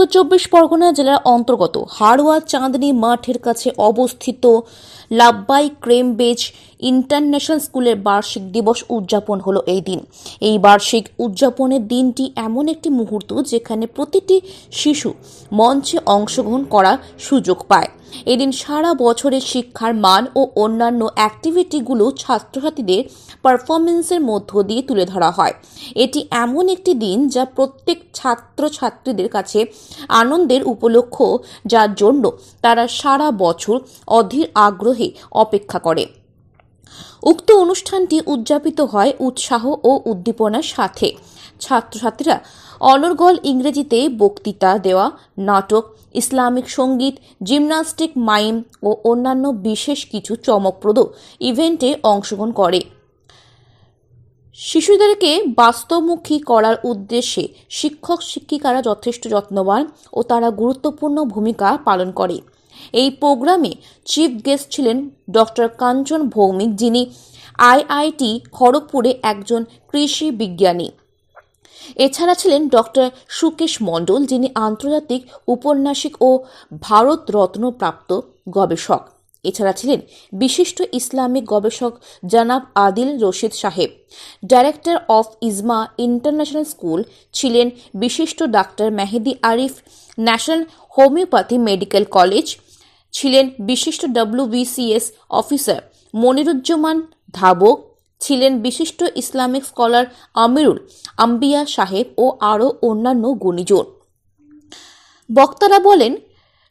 উত্তর চব্বিশ পরগনা জেলার অন্তর্গত হাড়োয়া চাঁদনী মাঠের কাছে অবস্থিত লাব্বাই ক্রেমবেজ ইন্টারন্যাশনাল স্কুলের বার্ষিক দিবস উদযাপন হলো এই দিন। এই বার্ষিক উদযাপনের দিনটি এমন একটি মুহূর্ত যেখানে প্রতিটি শিশু মঞ্চে অংশগ্রহণ করার সুযোগ পায়। এদিন সারা বছরের শিক্ষার মান ও অন্যান্য অ্যাক্টিভিটিগুলো ছাত্রছাত্রীদের পারফরমেন্সের মধ্য দিয়ে তুলে ধরা হয়। এটি এমন একটি দিন যা প্রত্যেক ছাত্রছাত্রীদের কাছে আনন্দের উপলক্ষ যার জন্য তারা সারা বছর অধীর আগ্রহে অপেক্ষা করে। উক্ত অনুষ্ঠানটি উদযাপিত হয় উৎসাহ ও উদ্দীপনার সাথে। ছাত্রছাত্রীরা অনর্গল ইংরেজিতে বক্তৃতা দেওয়া, নাটক, ইসলামিক সংগীত, জিমনাস্টিক, মাইম ও অন্যান্য বিশেষ কিছু চমকপ্রদ ইভেন্টে অংশগ্রহণ করে। শিশুদেরকে বাস্তবমুখী করার উদ্দেশ্যে শিক্ষক শিক্ষিকারা যথেষ্ট যত্নবান ও তারা গুরুত্বপূর্ণ ভূমিকা পালন করে। এই প্রোগ্রামে চিফ গেস্ট ছিলেন ডক্টর কাঞ্চন ভৌমিক, যিনি আইআইটি খড়গপুরে একজন কৃষি বিজ্ঞানী। এছাড়া ছিলেন ডক্টর সুকেশ মণ্ডল, যিনি আন্তর্জাতিক উপন্যাসিক ও ভারত রত্ন প্রাপ্ত গবেষক। এছাড়া ছিলেন বিশিষ্ট ইসলামিক গবেষক জনাব আদিল রশিদ সাহেব। Director of Izma international school ছিলেন বিশিষ্ট doctor Mehedi Arif, national homeopathy medical college ছিলেন বিশিষ্ট ডব্লিউবিসিএস অফিসার মনিরুজ্জামান ধাবক ছিলেন বিশিষ্ট ইসলামিক স্কলার আমিরুল আম্বিয়া সাহেব ও আরও অন্যান্য গুণীজন। বক্তারা বলেন,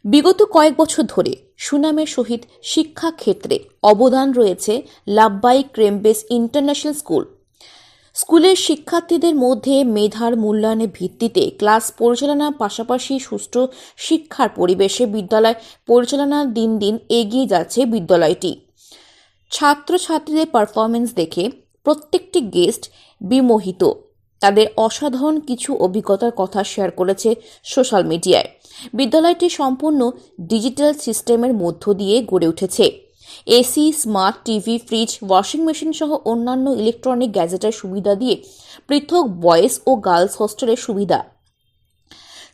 বিগত কয়েক বছর ধরে সুনামের সহিত শিক্ষা ক্ষেত্রে অবদান রয়েছে লাব্বাই ক্রেমবেস ইন্টারন্যাশনাল স্কুল। স্কুলের শিক্ষার্থীদের মধ্যে মেধার মূল্যায়নের ভিত্তিতে ক্লাস পরিচালনার পাশাপাশি সুষ্ঠু শিক্ষার পরিবেশে বিদ্যালয় পরিচালনার দিন দিন এগিয়ে যাচ্ছে বিদ্যালয়টি। ছাত্রছাত্রীদের পারফরমেন্স দেখে প্রত্যেকটি গেস্ট বিমোহিত। তাদের অসাধারণ কিছু অভিজ্ঞতার কথা শেয়ার করেছে সোশ্যাল মিডিয়ায় বিদ্যালয়টি সম্পূর্ণ ডিজিটাল সিস্টেমের মধ্য দিয়ে গড়ে উঠেছে। AC, smart TV, fridge, washing machine সহ অন্যান্য ইলেকট্রনিক গ্যাজেটের সুবিধা দিয়ে পৃথক বয়েজ ও গার্লস হোস্টেলের সুবিধা।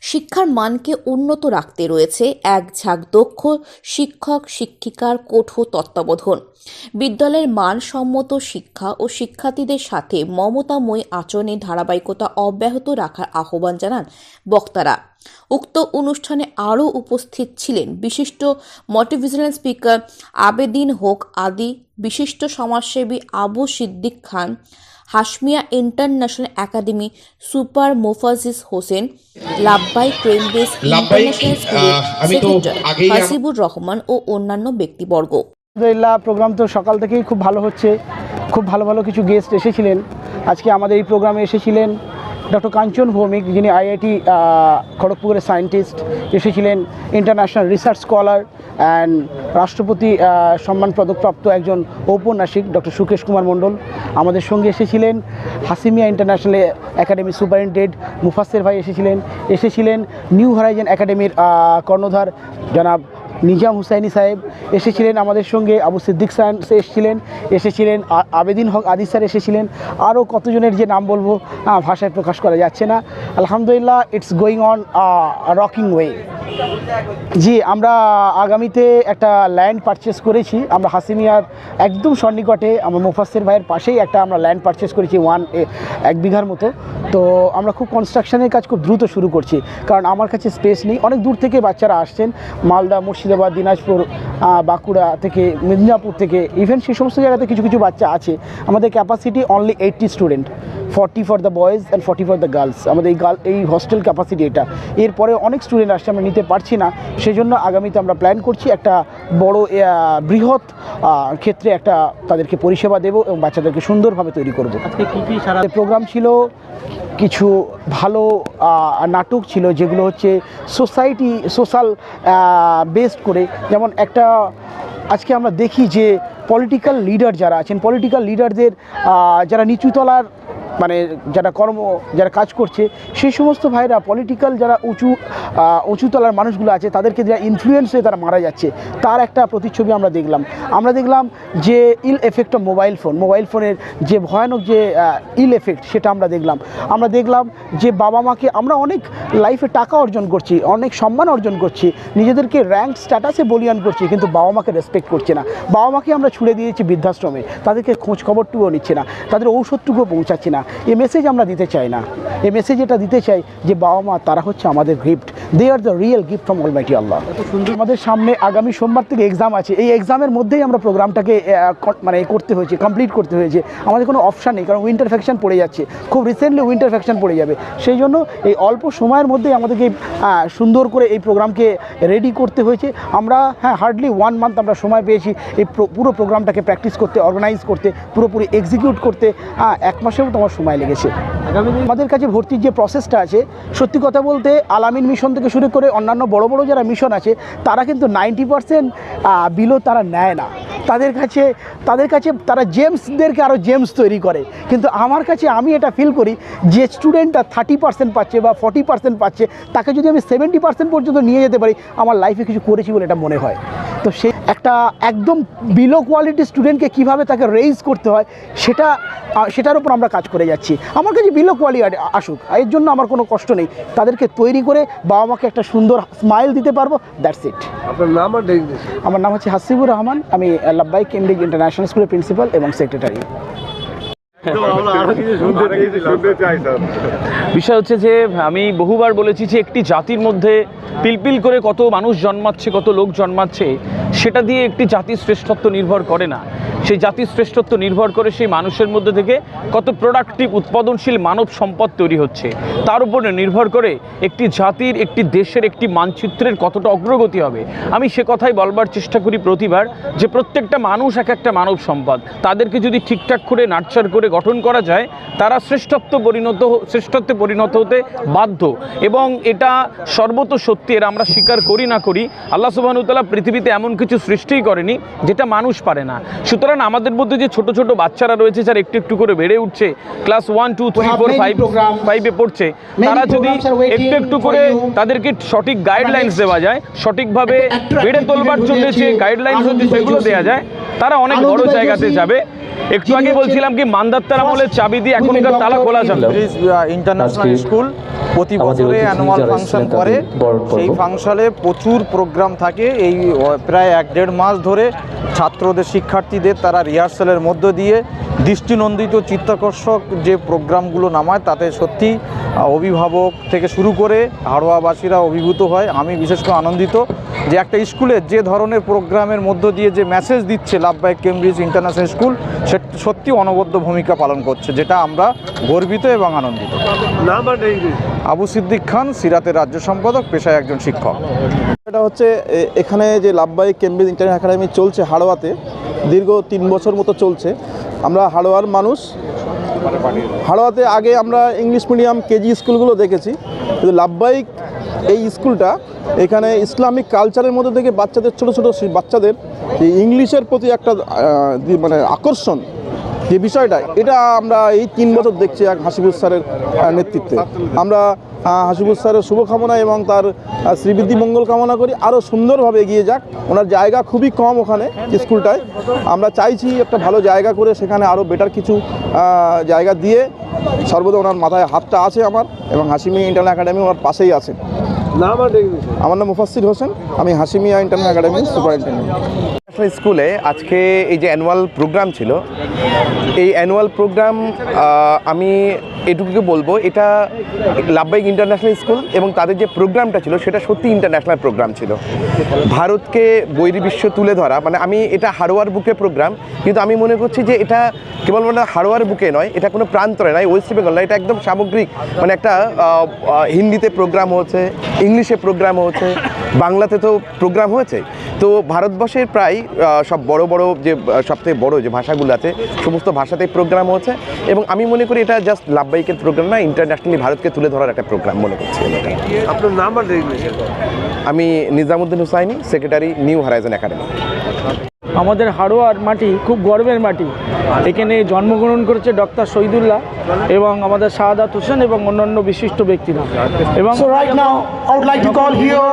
শিক্ষার মানকে উন্নত রাখতে রয়েছে এক ঝাঁক দক্ষ শিক্ষক, শিক্ষিকার কঠোর তত্ত্বাবধান। বিদ্যালয়ের মানসম্মত শিক্ষা ও শিক্ষার্থীদের সাথে মমতাময় আচরণের ধারাবাহিকতা অব্যাহত রাখার আহ্বান জানান বক্তারা। উক্ত অনুষ্ঠানে আরও উপস্থিত ছিলেন বিশিষ্ট মোটিভেশনাল স্পিকার আবেদিন হোক আদি বিশিষ্ট সমাজসেবী Abu Siddique Khan Hashmiya international academy super Mofajis Hossain Labbai Cambridge international স্কুলের হাসিবুর রহমান ও অন্যান্য ব্যক্তিবর্গ। আলহামদুলিল্লাহ প্রোগ্রাম তো সকাল থেকেই খুব ভালো হচ্ছে। খুব ভালো ভালো কিছু গেস্ট এসেছিলেন। আজকে আমাদের এই প্রোগ্রামে এসেছিলেন। ডক্টর কাঞ্চন ভৌমিক যিনি আইআইটি খড়গপুরের সায়েন্টিস্ট এসেছিলেন ইন্টারন্যাশনাল রিসার্চ স্কলার অ্যান্ড রাষ্ট্রপতি সম্মান পদকপ্রাপ্ত একজন ঔপন্যাসিক ডক্টর সুকেশ কুমার মণ্ডল। আমাদের সঙ্গে এসেছিলেন হাসিমিয়া ইন্টারন্যাশনাল একাডেমি সুপারিনটেন্ডেন্ট মুফাসের ভাই এসেছিলেন। এসেছিলেন নিউ হরাইজেন একাডেমির কর্ণধার জনাব নিজাম হুসাইনি সাহেব এসেছিলেন আমাদের সঙ্গে, আবু সিদ্দিক স্যার এসেছিলেন এসেছিলেন আবেদিন হক আদি স্যার এসেছিলেন আরও কতজনের যে নাম বলব ভাষায় প্রকাশ করা যাচ্ছে না। আলহামদুলিল্লাহ it's going on rocking way জি, আমরা আগামীতে একটা ল্যান্ড পারচেস করেছি। আমরা হাসিমিয়ার একদম সন্নিকটে, আমার মুফাসের ভাইয়ের পাশেই একটা আমরা ল্যান্ড পারচেস করেছি ওয়ান এক বিঘার মতো। তো আমরা খুব কনস্ট্রাকশনের কাজ খুব দ্রুত শুরু করছি। কারণ আমার কাছে স্পেস নেই। অনেক দূর থেকে বাচ্চারা আসছেন। মালদা মুর্শিদাবাদ দিনাজপুর বাঁকুড়া থেকে মেদিনীপুর থেকে ইভেন সেই সমস্ত জায়গাতে কিছু কিছু বাচ্চা আছে। আমাদের capacity only eighty student forty for the boys and forty for the girls আমাদের এই গার্ল এই হস্টেল ক্যাপাসিটি এটা। এরপরে অনেক স্টুডেন্ট আসছে আমরা নিতে পারছি না। সেই জন্য আগামীতে আমরা প্ল্যান করছি একটা বড় বৃহৎ ক্ষেত্রে একটা তাদেরকে পরিষেবা দেবো এবং বাচ্চাদেরকে সুন্দরভাবে তৈরি করব। প্রোগ্রাম ছিল কিছু ভালো নাটক ছিল যেগুলো হচ্ছে সোসাইটি সোশ্যাল বেসড করে যেমন একটা, আজকে আমরা দেখি যে পলিটিক্যাল লিডার যারা আছেন পলিটিক্যাল লিডারদের যারা নিচুতলার মানে যারা কর্ম যারা কাজ করছে সেই সমস্ত ভাইরা পলিটিক্যাল যারা উঁচু আহ, উঁচু তলার মানুষগুলো আছে তাদেরকে যারা ইনফ্লুয়েন্স হয়ে তারা মারা যাচ্ছে তার একটা প্রতিচ্ছবি আমরা দেখলাম। আমরা দেখলাম যে ill effect of mobile phone mobile ফোনের যে ভয়ানক যে ইল এফেক্ট সেটা আমরা দেখলাম। আমরা দেখলাম যে বাবা মাকে আমরা অনেক লাইফে টাকা অর্জন করছি অনেক সম্মান অর্জন করছি নিজেদেরকে র্যাঙ্ক স্ট্যাটাসে বলিয়ান করছি কিন্তু বাবা মাকে রেসপেক্ট করছে না। বাবা মাকে আমরা ছুড়ে দিয়েছি বৃদ্ধাশ্রমে তাদেরকে খোঁজ খবরটুকুও নিচ্ছে না তাদের ঔষধটুকুও পৌঁছাচ্ছে না। এই মেসেজ আমরা দিতে চাই না। এই মেসেজ এটা দিতে চাই যে বাবা মা তারা হচ্ছে আমাদের gift they are the real gift from almighty Allah আমাদের সামনে আগামী সোমবার থেকে এক্সাম আছে। এই এক্সামের মধ্যেই আমরা প্রোগ্রামটাকে মানে করতে হয়েছে কমপ্লিট করতে হয়েছে। আমাদের কোনো অপশান নেই কারণ উইন্টার ফ্যাকশন পড়ে যাচ্ছে। খুব রিসেন্টলি উইন্টার ফ্যাকশন পড়ে যাবে। সেই জন্য এই অল্প সময়ের মধ্যেই আমাদেরকে সুন্দর করে এই প্রোগ্রামকে রেডি করতে হয়েছে। আমরা হ্যাঁ হার্ডলি ওয়ান মান্থ আমরা সময় পেয়েছি এই পুরো প্রোগ্রামটাকে প্র্যাকটিস করতে অর্গানাইজ করতে পুরোপুরি এক্সিকিউট করতে। এক মাসেও তোমার সময় লেগেছে। আমাদের কাছে ভর্তির যে প্রসেসটা আছে, সত্যি কথা বলতে আলামিন মিশন থেকে শুরু করে অন্যান্য বড় বড় যারা মিশন আছে, তারা কিন্তু নাইনটি পার্সেন্ট বিলো তারা নেয় না। তাদের কাছে তাদের কাছে তারা জেমসদেরকে আরও জেমস তৈরি করে। কিন্তু আমার কাছে আমি এটা ফিল করি যে স্টুডেন্টটা থার্টি পার্সেন্ট পাচ্ছে বা ফর্টি পার্সেন্ট পাচ্ছে তাকে যদি আমি সেভেন্টি পার্সেন্ট পর্যন্ত নিয়ে যেতে পারি আমার লাইফে কিছু করেছি বলে এটা মনে হয়। তো সে একটা একদম বিলো কোয়ালিটির স্টুডেন্টকে কীভাবে তাকে রেইজ করতে হয় সেটা সেটার উপর আমরা কাজ করে যাচ্ছি। আমার কাছে বিলো কোয়ালিটি আসুক এর জন্য আমার কোনো কষ্ট নেই। তাদেরকে তৈরি করে বাবা মাকে একটা সুন্দর স্মাইল দিতে পারব দ্যাটস ইট আপনার নাম আমার নাম হচ্ছে হাসিবুর রহমান আমি লাব্বাই কেমব্রিজ ইন্টারন্যাশনাল স্কুলের প্রিন্সিপাল এবং সেক্রেটারি। আমরা আরও কিছু শুনতে শুনতে চাই স্যার। বিষয় হচ্ছে যে আমি বহুবার বলেছি যে একটি জাতির মধ্যে পিলপিল করে কত মানুষ জন্মাচ্ছে কত লোক জন্মাচ্ছে সেটা দিয়ে একটি জাতির শ্রেষ্ঠত্ব নির্ভর করে না। সেই জাতির শ্রেষ্ঠত্ব নির্ভর করে সেই মানুষের মধ্যে থেকে কত প্রোডাক্টিভ উৎপাদনশীল মানব সম্পদ তৈরি হচ্ছে। তার উপরে নির্ভর করে একটি জাতির, একটি দেশের, একটি মানচিত্রের কতটা অগ্রগতি হবে। আমি সে কথাই বলবার চেষ্টা করি প্রতিবার যে প্রত্যেকটা মানুষ এক একটা মানব সম্পদ। তাদেরকে যদি ঠিকঠাক করে, নার্চার করে গঠন করা যায়, তারা শ্রেষ্ঠত্ব পরিণত শ্রেষ্ঠত্বে পরিণত হতে বাধ্য। এবং এটা সর্বত সত্যি, এর আমরা স্বীকার করি না করি, আল্লাহ সুবাহতাল্লাহ পৃথিবীতে এমন কিছু সৃষ্টিই করেনি, যেটা মানুষ পারে না। সুতরাং আমাদের মধ্যে যে ছোট ছোট বাচ্চারা রয়েছে স্যার একটু একটু করে বেড়ে উঠছে। Class one two three four five. ফাইভে পড়ছে। তারা যদি একটু একটু করে তাদেরকে সঠিক গাইডলাইন্স দেওয়া যায় সঠিকভাবে বেড়ে তোলবার জন্য যে গাইডলাইন্স হচ্ছে সেগুলো দেওয়া যায় তারা অনেক বড় জায়গাতে যাবে। একটু আগে বলছিলাম কি মান্দাত্তার আমলের চাবি দিয়ে এখনকার তালা খোলা in ইন্টারন্যাশনাল স্কুল প্রতি বছরে অ্যানুয়াল ফাংশন করে। সেই ফাংশনে প্রচুর প্রোগ্রাম থাকে। এই প্রায় এক দেড় মাস ধরে ছাত্রদের শিক্ষার্থীদের তারা রিহার্সালের মধ্য দিয়ে দৃষ্টিনন্দিত চিত্তাকর্ষক যে প্রোগ্রামগুলো নামায় তাতে সত্যি অভিভাবক থেকে শুরু করে হাড়োয়াবাসীরা অভিভূত হয়। আমি বিশেষ করে আনন্দিত। যে একটা স্কুলে যে ধরনের প্রোগ্রামের মধ্য দিয়ে যে মেসেজ দিচ্ছে লাভবাই কেমব্রিজ ইন্টারন্যাশনাল স্কুল সে সত্যি অনবদ্য ভূমিকা পালন করছে যেটা আমরা গর্বিত এবং আনন্দিত। আবু সিদ্দিক খান সিরাতের রাজ্য সম্পাদক পেশায় একজন শিক্ষক। এটা হচ্ছে এ- এখানে যে লাভবাই কেমব্রিজ ইন্টারন্যাশনাল একাডেমি চলছে হাড়োয়াতে দীর্ঘ তিন বছর মতো চলছে। আমরা হাড়োয়ার মানুষ। হাড়োয়াতে আগে আমরা ইংলিশ মিডিয়াম কেজি স্কুলগুলো দেখেছি। কিন্তু লাভবাইক এই স্কুলটা এখানে ইসলামিক কালচারের মধ্যে থেকে বাচ্চাদের, ছোট ছোট বাচ্চাদের ইংলিশের প্রতি একটা মানে আকর্ষণ, যে বিষয়টা, এটা আমরা এই তিন বছর দেখছি এক হাসিবুর স্যারের নেতৃত্বে। আমরা হাসিবুর স্যারের শুভকামনা এবং তার শ্রীবৃদ্ধি মঙ্গল কামনা করি। আরও সুন্দরভাবে এগিয়ে যাক। ওনার জায়গা খুবই কম ওখানে স্কুলটায়। আমরা চাইছি একটা ভালো জায়গা করে সেখানে আরও বেটার কিছু জায়গা দিয়ে সর্বদা ওনার মাথায় হাতটা আছে আমার এবং হাসিমি ইন্টারন্যাশনাল একাডেমি ওনার পাশেই আছে। আমার নাম মুফাসির হোসেন। আমি হাসিমিয়া ইন্টারন্যাশনাল একাডেমির সুপারিনটেন্ডেন্ট। ন্যাশনাল স্কুলে আজকে এই যে অ্যানুয়াল প্রোগ্রাম ছিল এই অ্যানুয়াল প্রোগ্রাম আমি এটুকুকে বলব, এটা লাভবাইক ইন্টারন্যাশনাল স্কুল এবং তাদের যে প্রোগ্রামটা ছিল, সেটা সত্যি ইন্টারন্যাশনাল প্রোগ্রাম ছিল। ভারতকে বৈরিবিশ্ব তুলে ধরা মানে আমি এটা হারোয়ার বুকে প্রোগ্রাম, কিন্তু আমি মনে করছি যে এটা কেবল মানে হারোয়ার বুকে নয়, এটা কোনো প্রান্তরে নয়, ওয়েস্ট বেঙ্গল নয়, এটা একদম সামগ্রিক মানে একটা হিন্দিতে প্রোগ্রাম হচ্ছে ইংলিশে প্রোগ্রাম হচ্ছে বাংলাতে তো প্রোগ্রাম হয়েছে। তো ভারতবর্ষের প্রায় সব বড় বড় যে সবথেকে বড় যে ভাষাগুলো আছে সমস্ত ভাষাতেই প্রোগ্রাম হচ্ছে এবং আমি মনে করি এটা জাস্ট লাভবাহিকের প্রোগ্রাম না ইন্টারন্যাশনালি ভারতকে তুলে ধরার একটা প্রোগ্রাম মনে করছি আপনার নাম আর আমি Nizamuddin Hussaini secretary new horizon academy আমাদের হাড়োয়ার মাটি খুব গর্বের মাটি। এখানে জন্মগ্রহণ করেছে ডক্টর শহীদুল্লাহ এবং আমাদের শাহাদাত হোসেন এবং অন্যান্য বিশিষ্ট ব্যক্তিরা। এবং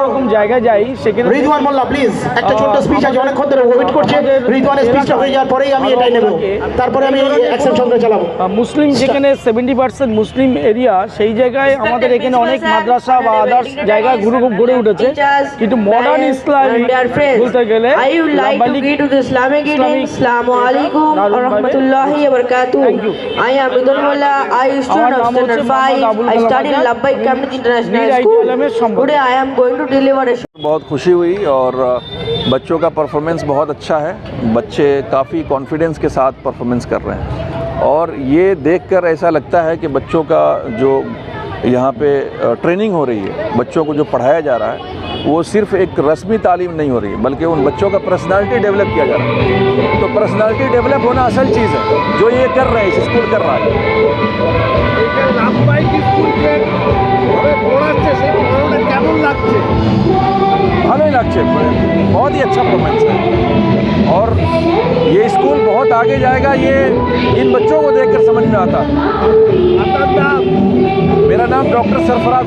এরকম জায়গায় যাই সেখানে রিদওয়ান মোল্লা প্লিজ একটা ছোট্ট স্পিচ আছে অনেকক্ষণ ধরে ওয়েট করছে। রিদওয়ানের স্পিচটা হয়ে যাওয়ার পরেই আমি এটাই নেব। তারপরে আমি অ্যাকশন সংগ্রহ চালাবো। মুসলিম যেখানে সেভেন্টি পার্সেন্ট মুসলিম এরিয়া সেই জায়গায় আমাদের এখানে অনেক মাদ্রাসা বা আদার্স জায়গা গুরু গড়ে উঠেছে। কিন্তু মডার্ন ইসলাম বলতে গেলে to the Islamic Eating. Assalamu alaikum wa rahmatullahi wa barakatuh. I am Idunullah. I am student of Standard 5. I study in Labbaik Community International School. Today I am going to deliver a बहुत खुशी हुई और बच्चों का performance बहुत अच्छा है बच्चे काफ़ी कॉन्फिडेंस के साथ परफॉर्मेंस कर रहे हैं और ये देखकर ऐसा लगता है कि बच्चों का जो यहाँ पे ट्रेनिंग हो रही है बच्चों को जो पढ़ाया जा रहा है वो सिर्फ एक रस्मी तालीम नहीं हो रही है बल्कि उन बच्चों का पर्सनालिटी डेवलप किया जा रहा है तो पर्सनालिटी डेवलप होना असल चीज़ है जो ये कर रहे हैं इस स्कूल कर रहा है ভালোই লাগছে बहुत ही अच्छा परफॉर्मेंस है और ये स्कूल बहुत आगे जाएगा ये इन बच्चों को देखकर समझ में आता मेरा नाम डॉक्टर सरफराज